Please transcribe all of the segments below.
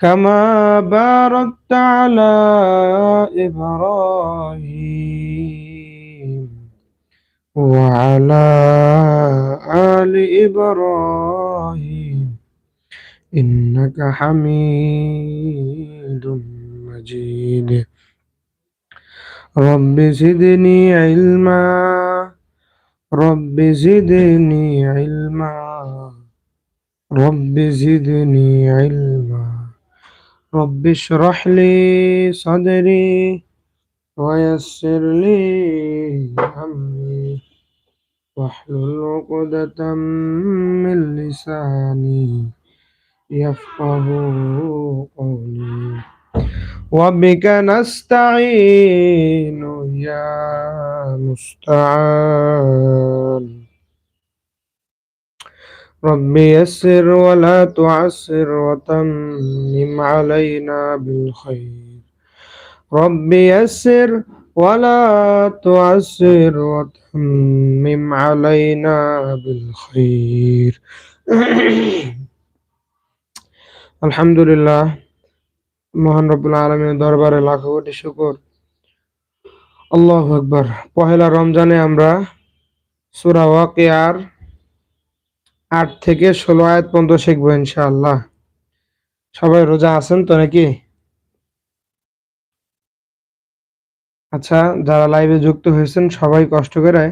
كما باركت على إبراهيم وعلى آل إبراهيم إنك حميد مجيد. رب زدني علما رب زدني علما رب زدني علما. رب اشرح لي صدري ويسر لي أمري. واحلل عقدة من لساني يفقه قولي. وبك نستعين يا مستعان. رب يسر ولا تعسر وتمم علينا بالخير رب يسر ولا تعسر وتمم علينا بالخير আলহামদুলিল্লাহ মহান রব্বুল আলমীর দরবারে লাখো কোটি শুকর আল্লাহ আকবর পহেলা রমজানে আমরা সুরা ওয়াকিয়ার আট থেকে ষোলো আয়াত পর্যন্ত শিখব ইনশাআল্লাহ। সবাই রোজা আছেন তো নাকি? আচ্ছা যারা লাইভে যুক্ত হয়েছেন, সবাই কষ্ট করে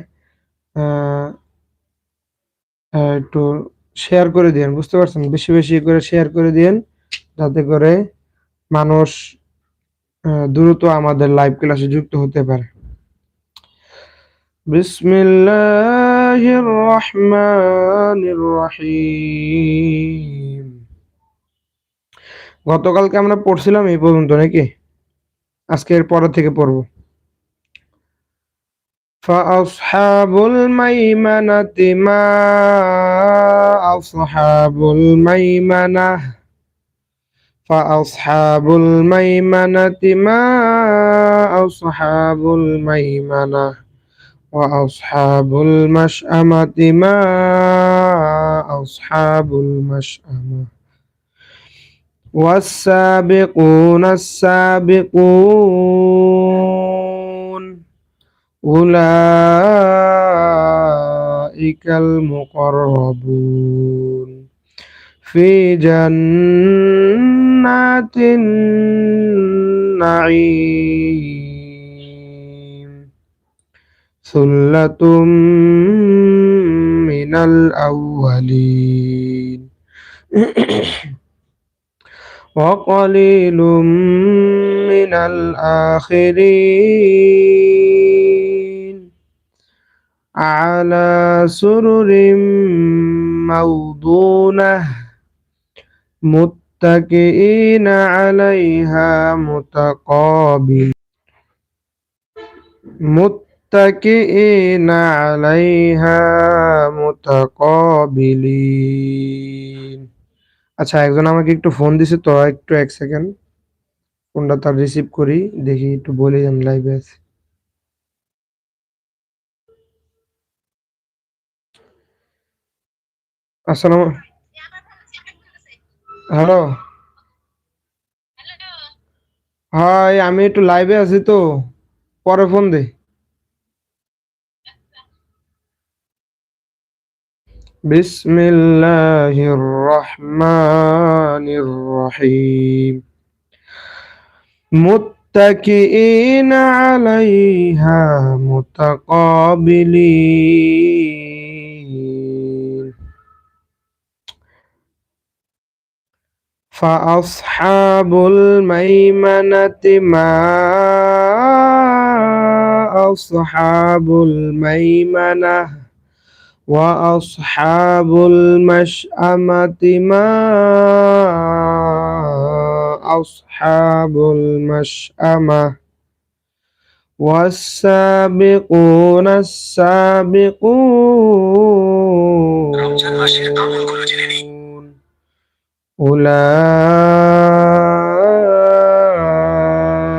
একটু শেয়ার করে দিন বুঝতে পারছেন? বেশি বেশি করে শেয়ার করে দিন যাতে করে মানুষ দ্রুত আমাদের লাইভ ক্লাসে যুক্ত হতে পারে। বিসমিল্লাহির রহমানির রহিম গতকালকে আমরা পড়ছিলাম এই পর্যন্ত নাকি আজকে এর পরে থেকে পড়বো فأصحاب الميمنة ما أصحاب الميمنة فأصحاب الميمنة ما أصحاب الميمنة وأصحاب المشأمة ما أصحاب المشأمة. والسابقون السابقون. أولئك المقربون. في جنات النعيم. ثلة من الأولين وقليل من الآخرين على سرر موضونة متكئين عليها متقابل متكئين عليها متقابلين আচ্ছা একজন আমাকে একটু ফোন দিছে তো একটু এক সেকেন্ড ফোনটা তার রিসিভ করি দেখি একটু বলি আমি লাইভে আছি আসসালাম হ্যালো হাই আমি একটু লাইভে আছি তো পরে ফোন দে بسم الله الرحمن الرحيم. متكئين عليها متقابلين. فأصحاب الميمنة ما أصحاب الميمنة؟ وأصحاب المشأمة ما أصحاب المشأمة والسابقون السابقون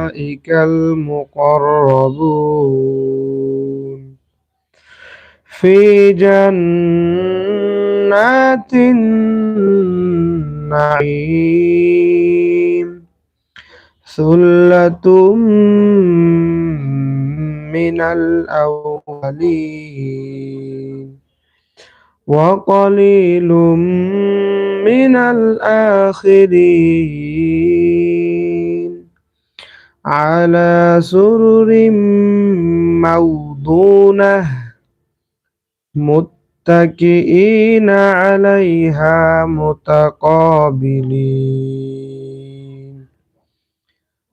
أولئك المقربون في جنات النعيم. ثلة من الأولين. وقليل من الآخرين. على سرر موضونة. متكئين عليها متقابلين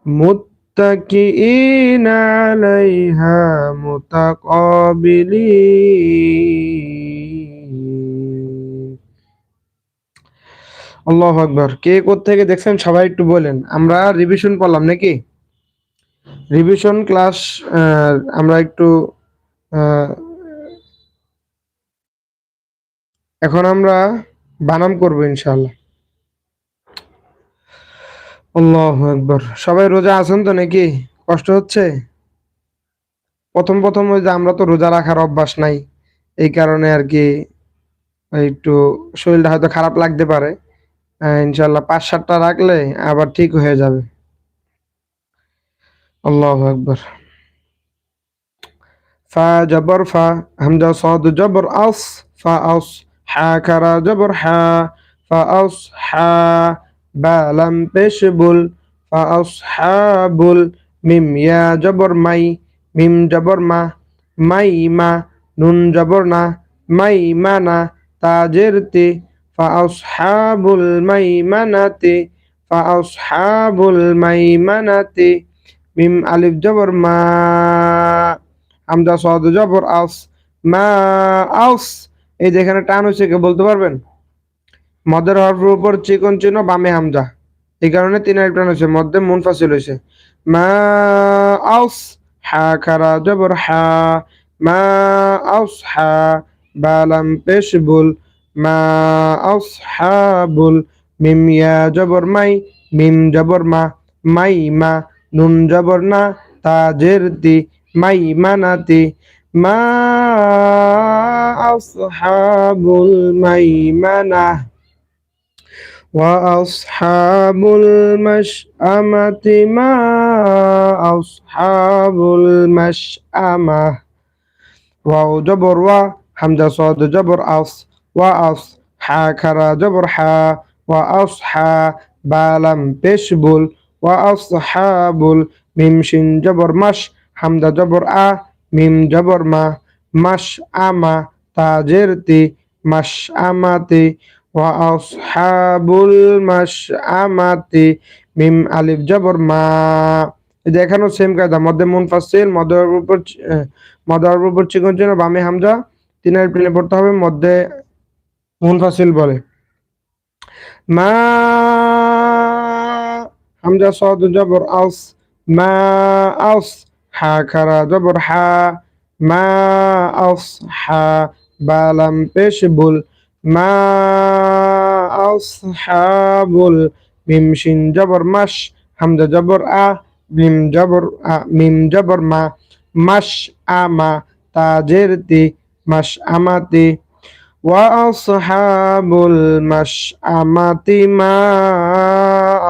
متكئين عليها متقابلين আল্লাহ আকবার কে থেকে দেখছেন সবাই একটু বলেন আমরা রিভিশন করলাম নাকি রিভিশন ক্লাস আমরা একটু এখন আমরা বানাম করব ইনশাল্লাহ আল্লাহ একবার সবাই রোজা আছেন তো নাকি? কষ্ট হচ্ছে? প্রথম প্রথম ওই যে আমরা তো রোজা রাখার অভ্যাস নাই, এই কারণে আর কি একটু শরীরটা হয়তো খারাপ লাগতে পারে। ইনশাল্লাহ পাঁচ সাতটা রাখলে আবার ঠিক হয়ে যাবে। আল্লাহ একবার ফা জবর ফা, হামজা সাদ জবর আস, ফা আস। হা খারা জবর হা? ফা আস হা বা লাম পেশ বুল। ফা আস হাবুল মিম ইয়া জবর মাই, মিম জবর মা, মাই মা, নুন জবর না, মাই মানা তাজের তে ফা আস হাবুল মাই মানাতে ফা আস হাবুল মাই মানাতে মিম আলিফ জবর মা। হামজা সদ জবর আস মা আস এই যে এখানে টান হয়েছে, কে বলতে পারবেন? মদের হরফের উপর চিকন চিহ্ন, বামে হামজা। এই কারণে তিন আলিফ টান হয়েছে, মধ্যে মুনফাসিল হয়েছে। মা আস হা খারা জবর হা, মা আস হা বালাম পেশ বুল, মা আস হাবুল মিম ইয়া জবর মাই, মিম জবর মা, মাই মা, নুন জবর না তাজের তি মাই মানাতি মা أصحاب الميمنة وأصحاب المشأمة ما أصحاب المشأمة. واو جبر و حمد صاد جبر أص وأص حا كرا جبر حا وأصحى بالم بشبل وأصحاب ممشن جبر مش حمد جبر أ ميم جبر ما مش أما আমা তাজের তি মাস আমাতে ওয়া আসহাবুল মাস আমাতে মিম আলিফ জবর মা। দেখানো সেম কায়দা, মধ্যে মুনফাসিল মদের উপর মদের উপর চিকন চিহ্ন, বামে হামজা, তিনের প্লেনে পড়তে হবে, মধ্যে মুনফাসিল বলে। মা, হামজা, সদ, জবর আস মা আস হা, খারা, জবর, হা, মা আস হা বালাম পেশ বুল মা আস হাবুল মিম শিন জবর মাস হামজা জবর আ মিম জবর আ মিম জবর মা মাস আমা তাজের তি মাস আমাতি وأصحاب المشأمة ما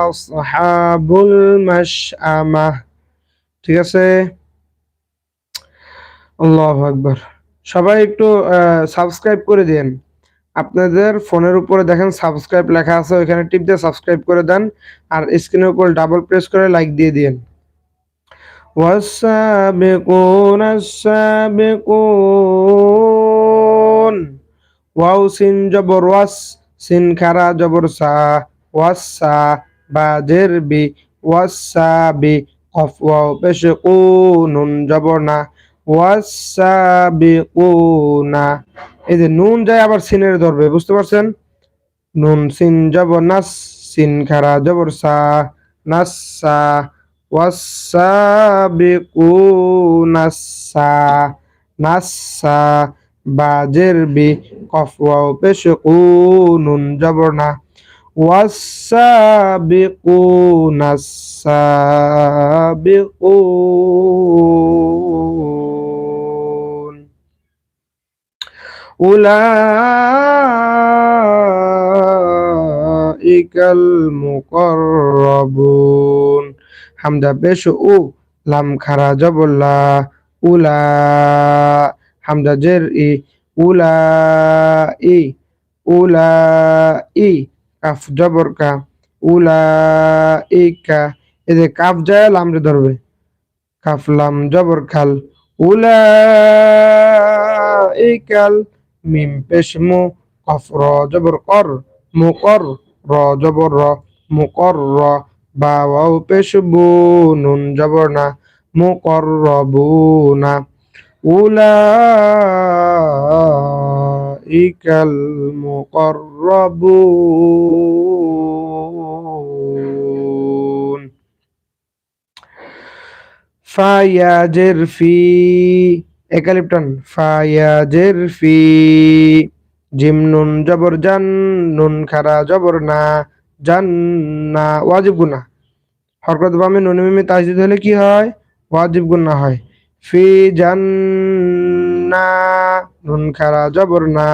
أصحاب المشأمة ঠিক আছে আল্লাহু আকবার সবাই একটু সাবস্ক্রাইব করে দেন আপনাদের ফোনের উপরে দেখেন সাবস্ক্রাইব লেখা আছে ওইখানে টিপ দিয়ে সাবস্ক্রাইব করে দেন আর স্ক্রিনের উপর ডাবল প্রেস করে লাইক দিয়ে দিন والسابقون السابقون ওয়াও সিন জবর ওয়াস সিন খারা জবর সা ওয়াসা বা জের বি ওয়াসা বি কফ ওয়াও পেশ কু নুন জবর না ওয়াসাবিকুনা এই যে নুন যায় আবার সিনের ধরবে বুঝতে পারছেন? নুন, সিন জব নাস, সিন খারা জবর সা, নাস সা। ওয়াসাবিকুনা নাসা নাস সা বাজের বি, কফ ওয়াও ও নুন জবর না। ওয়াসাবিকুনা সাবিকুন উলাইকাল মুকরবুন। হামদা পেশ ও লাম খারা জবল্লা উলা হামদা জের ই উলা ই উলা ই কাফ জবর কা। উলা ই কা এই যে কাফ যায় লামরে ধরবে। কাফ লাম জবর খাল। উলা ই কাল মিম পেশমু কফ র জবর কর মুকর র জবর র মুকর র, বা ওয়াও পেশবু নুন জবর না মুকর রবু না। উলা ইকাল মুকররাবুন ফায়াজের ফি একালিপটন, ফায়াজের ফি। জিম নুন জবর জান, নুন খারা জবর না, জান না, ওয়াজিব গুনা হরকত বামে নুন মিমে তাজদিদ হলে কি হয়? ওয়াজিব গুনা হয়। ফি জান্না নুন খারা জবর না,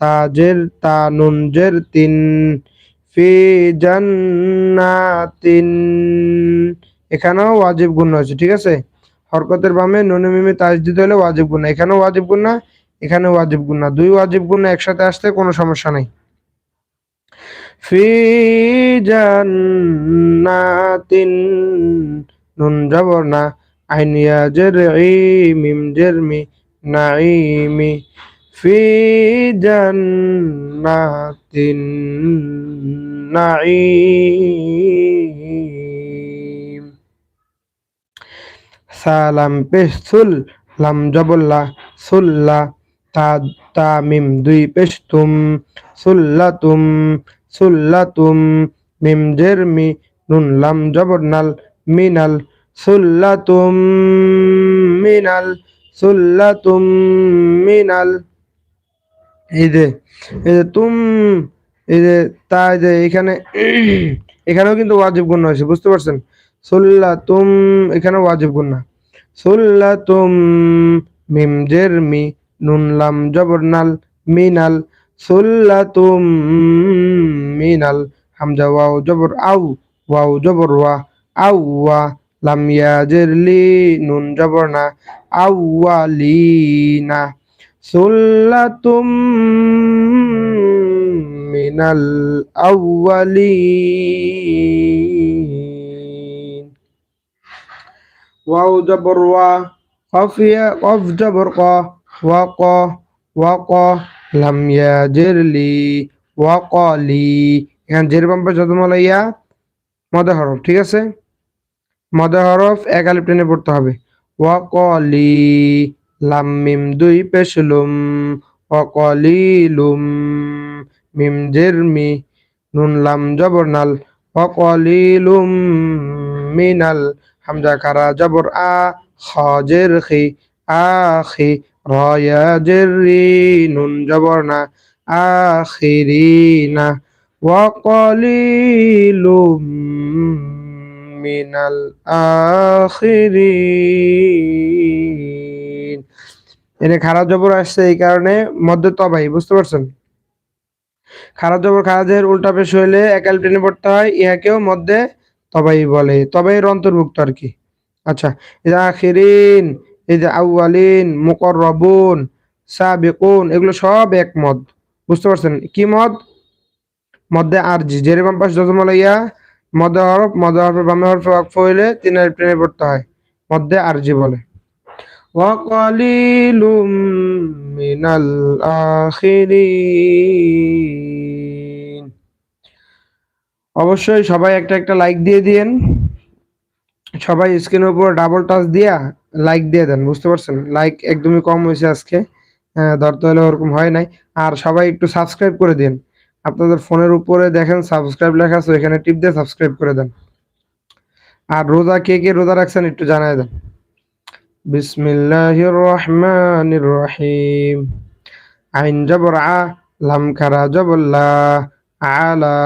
তাজের তা, নুন জের তিন। ফি জান্নাতিন এখানেও ওয়াজিব গুণ হয়েছে, ঠিক আছে? হরকতের বামে নুন মিমে তাজদিদ হলে ওয়াজিব গুণ এখানেও ওয়াজিব গুণ এখানে ওয়াজিব গুণ দুই ওয়াজিব গুণ একসাথে আসতে কোনো সমস্যা নেই। ফি জান্নাতিন নুন জবর না আইনিয়া জের মিম জের মি নাইমি ফি জান্নাতিন নাইম সালাম পেশুল লাম জবল্লা সুল্লা, তা তা, মিম দুই পেশতুম সুল্লাতুম সুল্লাতুম মিম জের মি, নুন, লাম জবরনাল মিনাল সুল্লাতুম মিনাল সুল্লাতুম মিনাল। এই যে এই যে তুম, এই যে, তা যে এখানে, এখানেও কিন্তু ওয়াজিব গুণ হয়েছে বুঝতে পারছেন? সুল্লাতুম এখানে ওয়াজিব গুণ না। সুল্লাতুম মিম জের মি নুন লাম জবরনাল মিনাল সুল্লাতুম মিনাল হামজা ওয়াও জবর আউ, ওয়াও জবর ওয়া, আউ ওয়া, লাম ইয়াজেরলি নুন জবর না সুল্লাতুম মিনাল আউয়ালিন ওয়াও জবর ওয়া। কফিয়া, কফ জবর ক, ওয়া ক ওয়া ক, লাম ইয়াজের লি, ওয়া কলি এখানে জের বাম্পার যত মলাইয়া মদে হরফ, ঠিক আছে? মদে হরফ এক আলিফ টেনে পড়তে হবে। ওয়া কলি লাম মিম দুই পেশলুম, ওয়া কলিলুম মিম জের মি, নুন লাম জবর নাল, ওয়া কলিলুম মিনাল হামজা খারা জবর আ খ জের খি আখি রয়া জের রি, নুন জবর না আখিরিনা কলিলুম মিনাল আখিরিন। এনে খারাপ জবর আসছে এই কারণে মধ্যে তবাই বুঝতে পারছেন? খারাপ জবর খারাজের উল্টা পেশ হইলে একাল টেনে পড়তে হয়, ইহাকেও মধ্যে তবাই বলে তবাইয়ের অন্তর্ভুক্ত আর কি। আচ্ছা এই যে আখিরিন, এই যে আউয়ালিন, মুকররবুন, সাবিকুন, এগুলো সব এক মদ। বুঝতে পারছেন? কি মদ? মধ্যে আরজি। জেরে বাম পাশ যজমলাইয়া মধ্যে হরফ মধ্যে হরফের বামে হরফে ওয়াকফ হইলে তিনের প্রেমে পড়তে হয়। মধ্যে আরজি বলে। ওয়াকালিলুম মিনাল আখিরিন। অবশ্যই সবাই একটা একটা লাইক দিয়ে দিয়েন। সবাই স্ক্রিনের উপর ডাবল টাচ দিয়া লাইক দিয়ে দেন বুঝতে পারছেন? লাইক একদমই কম হয়েছে আজকে। হ্যাঁ, ধরতে হলে ওরকম হয় নাই। আর সবাই একটু সাবস্ক্রাইব করে দিন আপনাদের ফোনের উপরে দেখেন সাবস্ক্রাইব লেখা আছে এখানে টিপ দিয়ে সাবস্ক্রাইব করে দেন। আর রোজা কে কে রোজা রাখছেন একটু জানাই দেন। বিসমিল্লাহির রহমানির রহিম। আইন জবর আ লাম খারা জবর লা আলা।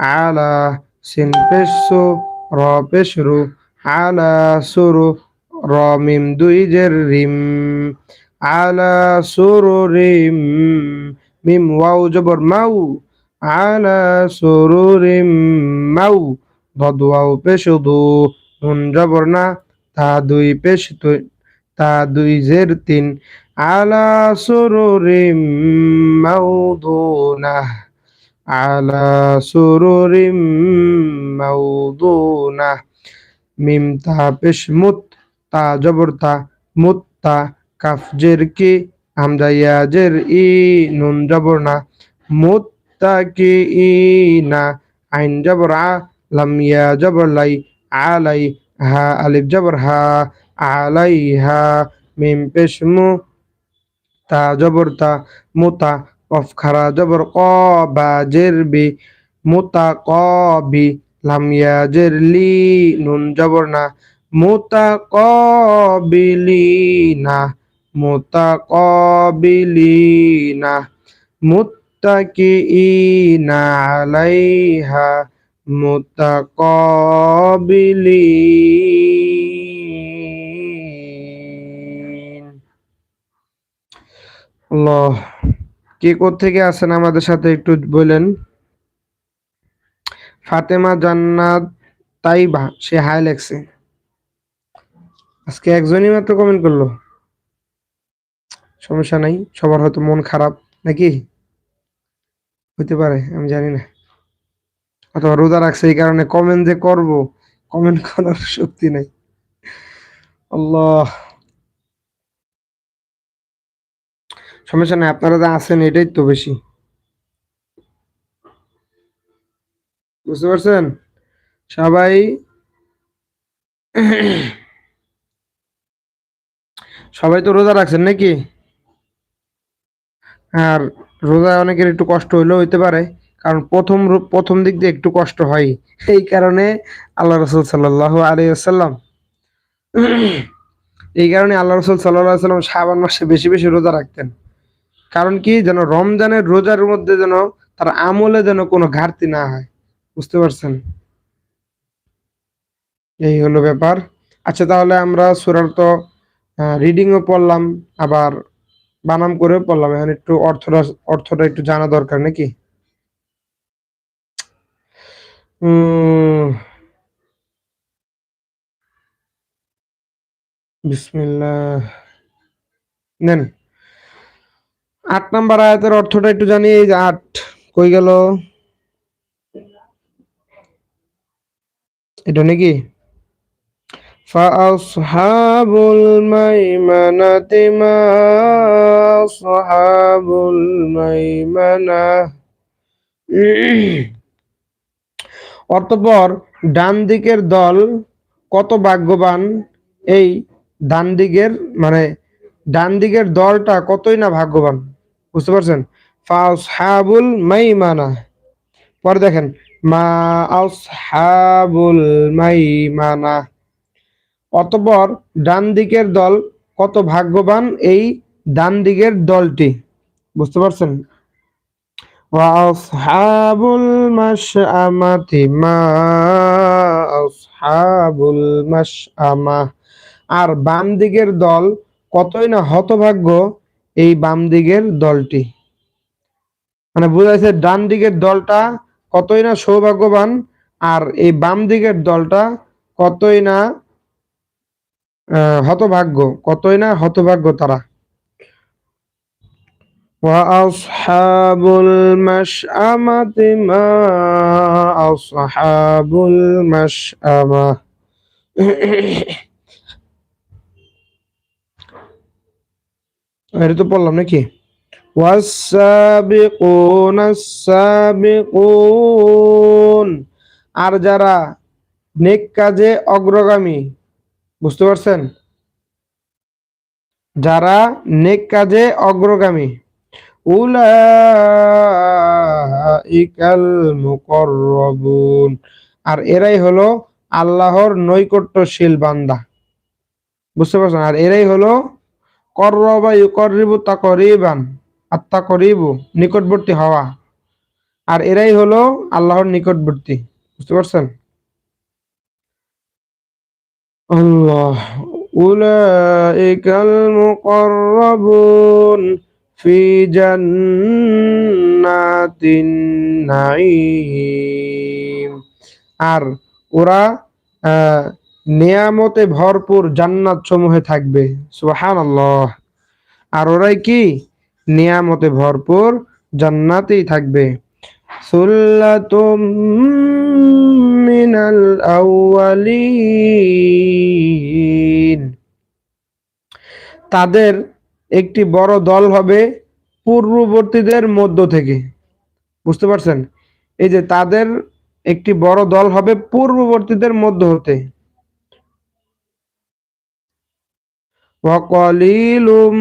আলা সিন পেশু র পেশরু, আলা সুরু, র মিম দুই জের রিম, আলা সুরু রিম, মিম ওয়াও জবর মাউ, আলা সুরু রিম মাউ ضد ওয়াও পেশু দু নুন জবর না, তা দুই পেশ দুই তা দুই জের তিন, আলা সুরুরিম মাউদুনা আলা সুরুরিম মাউদুনা মিম তা পেশ মুত তা জবর তা মুত তা কাফ জের কি হামজা ইয়া ই নুন জবর না মুত তা কি ই না আইন জবর আ লাম ইয়া জবর লাই আলাই হা আলিফ জবর হা আলাইহা মিম পেশ মু তা জবর তা মুতা কফ খারা জবর ক বা জের বি মুতা ক বি লাম ইয়া জের লি, নুন জবর না। মুতা ক বিলি না মুতা ক বিলি না। মুত্তাকিইনা আলাইহা মুতাকাবিলিন আল্লাহ। কে থেকে আছেন আমাদের সাথে একটু বলেন? ফাতেমা জান্নাত তাইবা, সে হাই লেখছে। আজকে একজনই মাত্র কমেন্ট করল। সমস্যা নাই, সবার হয়তো মন খারাপ নাকি? হইতে পারে, আমি জানি না। অথবা রোজা রাখছে, এই কারণে কমেন্ট যে করব কমেন্ট করার শক্তি নাই। আল্লাহ। সমস্যা নাই, আপনারা যা আছেন এটাই তো বেশি। বুঝতে পারছেন? সবাই সবাই তো রোজা রাখছেন নাকি? আর রোজা অনেকের একটু কষ্ট হইলেও হইতে পারে, কারণ প্রথম প্রথম দিক দিয়ে একটু কষ্ট হয়। এই কারণে আল্লাহ রসুল সাল্লাহ আলিয়াল্লাম এই কারণে আল্লাহ রসুল সাল্লাহ সাল্লাম শাবান মাসে বেশি বেশি রোজা রাখতেন। কারণ কি যেন রমজানের রোজার মধ্যে যেন তার আমলে যেন কোনো ঘাটতি না হয়। বুঝতে পারছেন? এই হলো ব্যাপার। আচ্ছা তাহলে আমরা সুরার তো রিডিংও পড়লাম, আবার বানাম করেও পড়লাম। এখন একটু অর্থটা অর্থটা একটু জানা দরকার নাকি? বিসমিল্লাহ। নেন। আট নাম্বার আয়াতের অর্থটা একটু জানি এই যে আট কই গেল এটা নাকি فأصحاب الميمنة ما أصحاب الميمنة অতপর ডান দিকের দল কত ভাগ্যবান এই ডান দিকের মানে ডান দিকের দলটা কতই না ভাগ্যবান বুঝতে পারছেন? ফাউসহাবুল মাইমানা। পরে দেখেন, মা মাইমানা। অতপর ডান দিকের দল কত ভাগ্যবান এই ডান দিকের দলটি? বুঝতে পারছেন? আসহাবুল মাশআমাতি, মা মাশআমা। আর বাম দিকের দল কতই না হতভাগ্য এই বাম দিকের দলটি মানে বোঝাইছে ডান দিকের দলটা কতই না সৌভাগ্যবান আর এই বাম দিকের দলটা কতই না হতভাগ্য কতই না হতভাগ্য তারা وأصحاب المشأمة ما أصحاب المشأمة এটা তো পড়লাম নাকি? ওয়াসাবিকুন আর যারা নেক কাজে অগ্রগামী, বুঝতে পারছেন? যারা নেক কাজে অগ্রগামী, উলাইকাল মুকররবুন। আর এরাই হলো আল্লাহর নৈকট্যশীল বান্দা। বুঝতে পারছেন? আর এরাই হলো করবা ইউকরিবু তাকরিবান আত্মা করিবু নিকটবর্তী হওয়া। আর এরাই হলো আল্লাহর নিকটবর্তী। বুঝতে পারছেন? আল্লাহ, উলাইকাল মুকাররাবুন ফি জান্নাতিন নাঈম। আর ওরা নিয়ামতে ভরপুর জান্নাত সমূহে থাকবে। সুবহানাল্লাহ। আর ওরাই কি? নিয়ামতে ভরপুর জান্নাতেই থাকবে। মিনাল আউয়ালিন। তাদের একটি বড় দল হবে পূর্ববর্তীদের মধ্য থেকে। বুঝতে পারছেন? এই যে তাদের একটি বড় দল হবে পূর্ববর্তীদের মধ্য হতে। ওয়াকালিলুম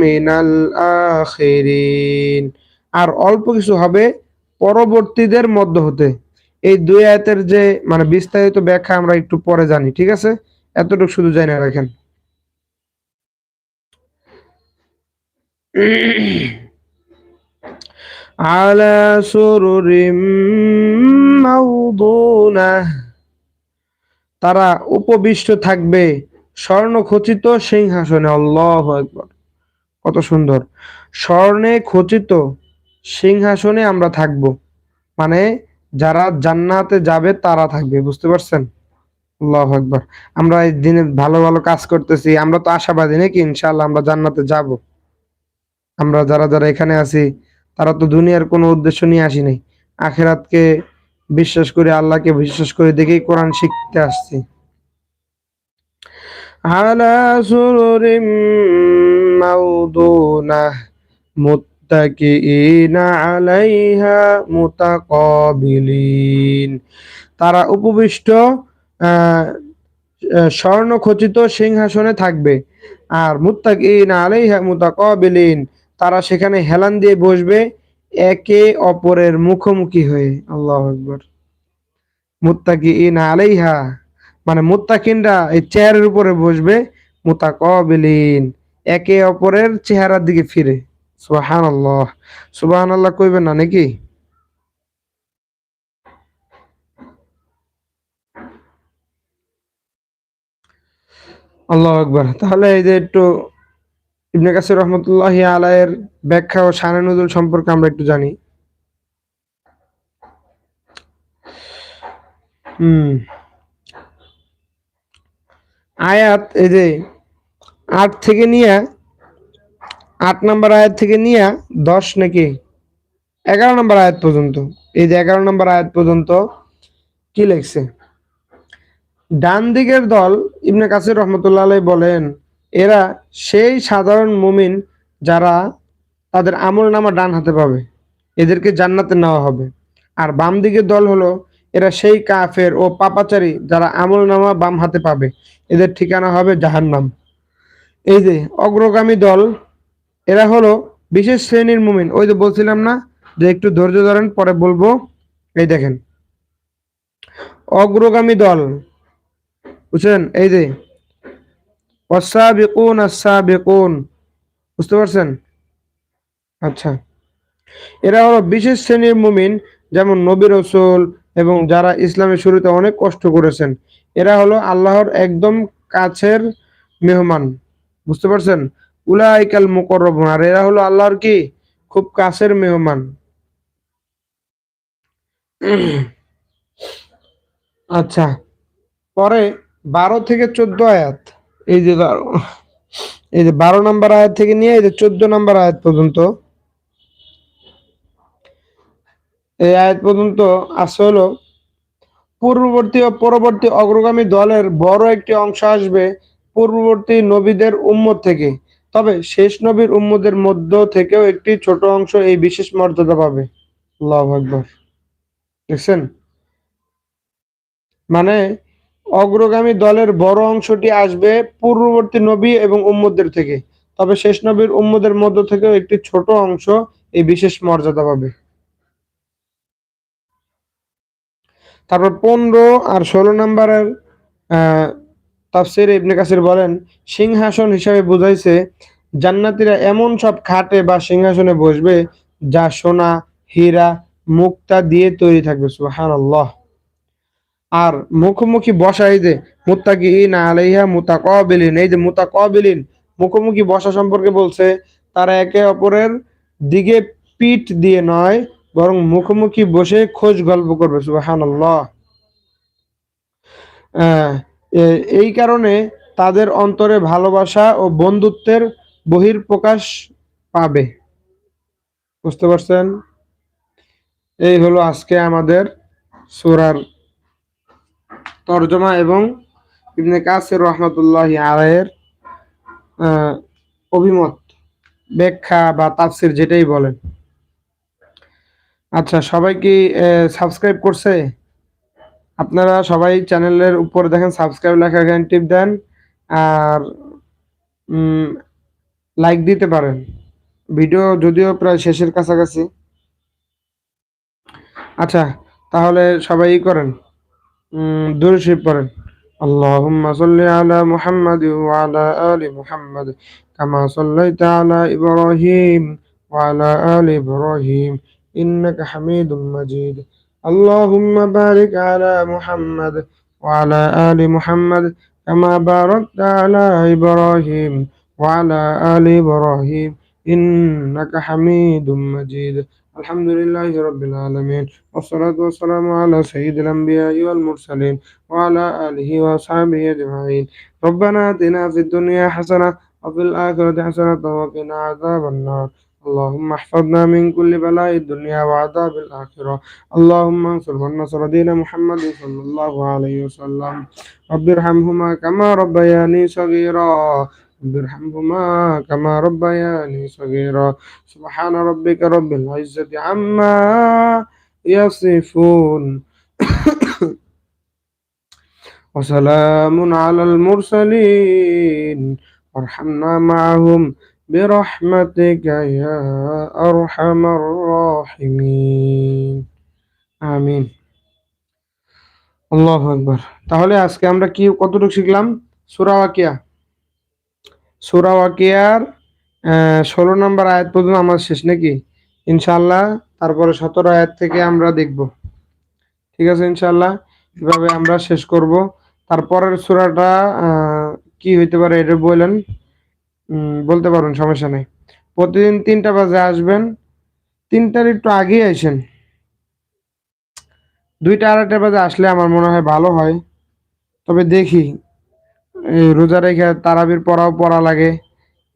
মিনাল আখিরিন আর অল্প কিছু হবে পরবর্তীদের মধ্য হতে এই দুই আয়াতের যে মানে বিস্তারিত ব্যাখ্যা আমরা একটু পরে জানি ঠিক আছে এতটুকু শুধু জানি না রাখেন على سرر موضونة তারা উপবিষ্ট থাকবে স্বর্ণখচিত সিংহাসনে, আল্লাহ একবার কত সুন্দর। স্বর্ণে খচিত সিংহাসনে আমরা থাকব। মানে যারা জান্নাতে যাবে, তারা থাকবে। বুঝতে পারছেন? আল্লাহ একবার আমরা এই দিনে ভালো ভালো কাজ করতেছি। আমরা তো আশাবাদী নাকি? ইনশাআল্লাহ আমরা জান্নাতে যাব। আমরা যারা যারা এখানে আছি, তারা তো দুনিয়ার কোনো উদ্দেশ্য নিয়ে আসি নাই। আখেরাতকে বিশ্বাস করে, আল্লাহকে বিশ্বাস করে দেখেই কোরআন শিখতে আসছি। على سرر موضونة متكئين عليها متقابلين তারা উপবিষ্ট আহ, আহ, স্বর্ণখচিত সিংহাসনে থাকবে আর মুত্তাকিন আলাইহা মুতাকাবিলিন তারা সেখানে হেলান দিয়ে বসবে একে অপরের মুখোমুখি হয়ে আল্লাহ আকবার মুত্তাকিন আলাইহা মানে মুত্তাকিনরা এই চেয়ারের উপরে বসবে, মুতাকাবিলিন, একে অপরের চেহারার দিকে ফিরে। সুবহানাল্লাহ। সুবহানাল্লাহ কইবেন না নাকি? আল্লাহ আকবার। তাহলে এই যে একটু ইবনে কাসির রহমতুল্লাহি আলাইয়ের ব্যাখ্যা ও শানে নজুল সম্পর্কে আমরা একটু জানি। হুম। আয়াত, এই যে আট থেকে নিয়ে, আট নম্বর আয়াত থেকে নিয়ে দশ নাকি এগারো নম্বর আয়াত পর্যন্ত। এই যে এগারো নম্বর আয়াত পর্যন্ত কি লেখছে? ডান দিকের দল ইবনে কাসির রহমতুল্লাহ আলাই বলেন, এরা সেই সাধারণ মুমিন যারা তাদের আমল নামা ডান হাতে পাবে। এদেরকে জান্নাতে নেওয়া হবে। আর বাম দিকের দল হলো এরা সেই কাফের ও পাপাচারী যারা আমল নামা বাম হাতে পাবে। এদের ঠিকানা হবে জাহান্নাম। এই যে, অগ্রগামী দল, এরা হলো বিশেষ শ্রেণির মুমিন। ওই যে বলছিলাম না, যে একটু ধৈর্য ধরেন, পরে বলব। এই দেখেন। অগ্রগামী দল, বুঝছেন? এই যে অসাবিকুন আসাবিকুন বুঝতে পারছেন? আচ্ছা। এরা হলো বিশেষ শ্রেণির মুমিন, যেমন নবী রসুল এবং যারা ইসলামের শুরুতে অনেক কষ্ট করেছেন, এরা হলো আল্লাহর একদম কাছের মেহমান। বুঝতে পারছেন? উলাইকাল মুকররবুন। আর এরা হলো আল্লাহর কি? খুব কাছের মেহমান। আচ্ছা পরে বারো থেকে চোদ্দ আয়াত। এই যে এই যে বারো নম্বর আয়াত থেকে নিয়ে এই যে চোদ্দ নম্বর আয়াত পর্যন্ত এই আয়াত পর্যন্ত আছে হলো, পূর্ববর্তী ও পরবর্তী অগ্রগামী দলের বড় একটি অংশ আসবে পূর্ববর্তী নবীদের উম্মত থেকে। তবে শেষ নবীর উম্মদের মধ্য থেকেও একটি ছোট অংশ এই বিশেষ মর্যাদা পাবে। আল্লাহু আকবার। দেখছেন? মানে অগ্রগামী দলের বড় অংশটি আসবে পূর্ববর্তী নবী এবং উম্মদের থেকে। তবে শেষ নবীর উম্মদের মধ্য থেকেও একটি ছোট অংশ এই বিশেষ মর্যাদা পাবে। তারপর পনেরো আর ষোলো নম্বরের তাফসির ইবনে কাসির বলেন, সিংহাসন হিসাবে বুঝাইছে, জান্নাতীরা এমন সব খাটে বা সিংহাসনে বসবে যা সোনা, হীরা, মুক্তা দিয়ে তৈরি থাকবে, সুবহানাল্লাহ। আর মুখোমুখি বসাই যে মুত্তাকিইন আলাইহা মুতাকাবিলিন, এই যে মুতাকাবিলিন, মুখোমুখি বসা সম্পর্কে বলছে, তারা একে অপরের দিকে পিঠ দিয়ে নয় বরং মুখোমুখি বসে খোঁজ গল্প করবে আহ, এই কারণে তাদের অন্তরে ভালোবাসা ও বন্ধুত্বের বহিঃপ্রকাশ পাবে। বুঝতে পারছেন? এই হলো আজকে আমাদের সূরার তর্জমা এবং ইবনে কাসির রহমতুল্লাহ আহ, অভিমত ব্যাখ্যা বা তাফসির যেটাই বলেন। আচ্ছা সবাই কি সাবস্ক্রাইব করছে আপনারা সবাই চ্যানেলের উপর দেখেন সাবস্ক্রাইব লেখা এখানে টিপ দেন আর লাইক দিতে পারেন ভিডিও যদিও প্রায় শেষের কাছাকাছি আচ্ছা তাহলে সবাই ই করেন দূর শিব পড়েন اللهم صل على محمد وعلى آل محمد كما صليت على إبراهيم وعلى آل إبراهيم إنك حميد مجيد اللهم بارك على محمد وعلى آل محمد كما باركت على إبراهيم وعلى آل إبراهيم إنك حميد مجيد الحمد لله رب العالمين والصلاة والسلام على سيد الأنبياء والمرسلين وعلى آله وأصحابه أجمعين ربنا آتنا في الدنيا حسنة وفي الآخرة حسنة وقنا عذاب النار اللهم احفظنا من كل بلاء الدنيا وعذاب الآخرة. اللهم انصر من نصر دين محمد صلى الله عليه وسلم. رب ارحمهما كما ربياني صغيرا. رب ارحمهما كما ربياني صغيرا. سبحان ربك رب العزة عما يصفون. وسلام على المرسلين. وارحمنا معهم. برحمتك يا أرحم الراحمين আমিন আল্লাহ আকবার তাহলে আজকে আমরা কি কতটুকু শিখলাম সূরা ওয়াকিয়া সূরা ওয়াকিয়ার ষোলো নম্বর আয়াত পর্যন্ত আমার শেষ নাকি ইনশাআল্লাহ তারপরে সতেরো আয়াত থেকে আমরা দেখব ঠিক আছে ইনশাআল্লাহ এভাবে আমরা শেষ করব তারপরের সূরাটা আহ, কি হইতে পারে এটা বললেন উম, বলতে পারুন, সমস্যা নেই। প্রতিদিন তিনটা বাজে আসবেন, তিনটার একটু আগেই আসেন। দুইটা আড়াইটা বাজে আসলে আমার মনে হয় ভালো হয়। তবে দেখি রোজা রেখে তারাবির পড়াও পড়া লাগে,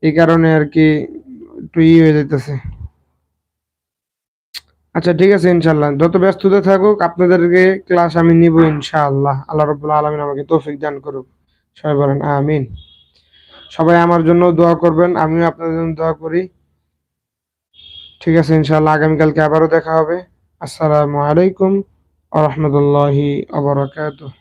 এই কারণে আর কি একটু ই হয়ে যাইতেছে। আচ্ছা ঠিক আছে ইনশাল্লাহ যত ব্যস্ততা থাকুক, আপনাদেরকে ক্লাস আমি নিব ইনশাআল্লাহ। আল্লাহ রবুল্লা আলমিন আমাকে তৌফিক দান করুক। সবাই বলেন, আমিন। সবাই আমার জন্য দোয়া করবেন, আমিও আপনাদের জন্য দোয়া করি। ঠিক আছে ইনশাল্লাহ আগামীকালকে আবারও দেখা হবে। আসসালামু আলাইকুম আ রহমতুল্লাহি আবরাকাতুহ